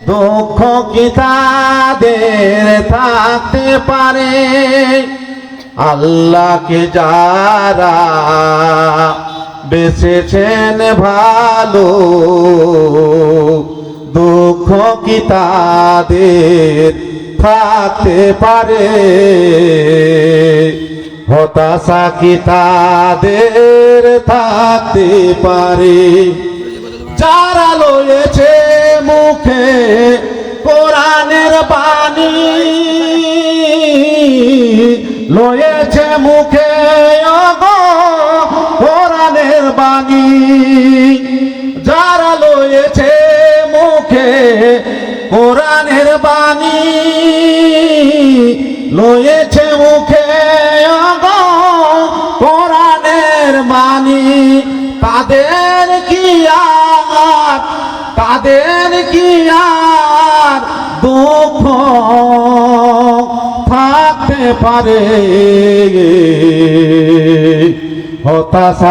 দুঃখ কি তাদের থাকতে পারে? আল্লাহকে যারা বেসেছেন ভালো? দুঃখ কি তাদের থাকতে পারে? হতাশা কি তাদের থাকতে পারে? যারা লয়েছে কোরআনের লয়েছে মুখে কোরআনের বাণী। যারা লয়েছে মুখে কোরআনের বাণী, লয়েছে মুখে কোরআনের বাণী। তাদের কি আর? তাদের কি আর? দুঃখ পারে। হতাশা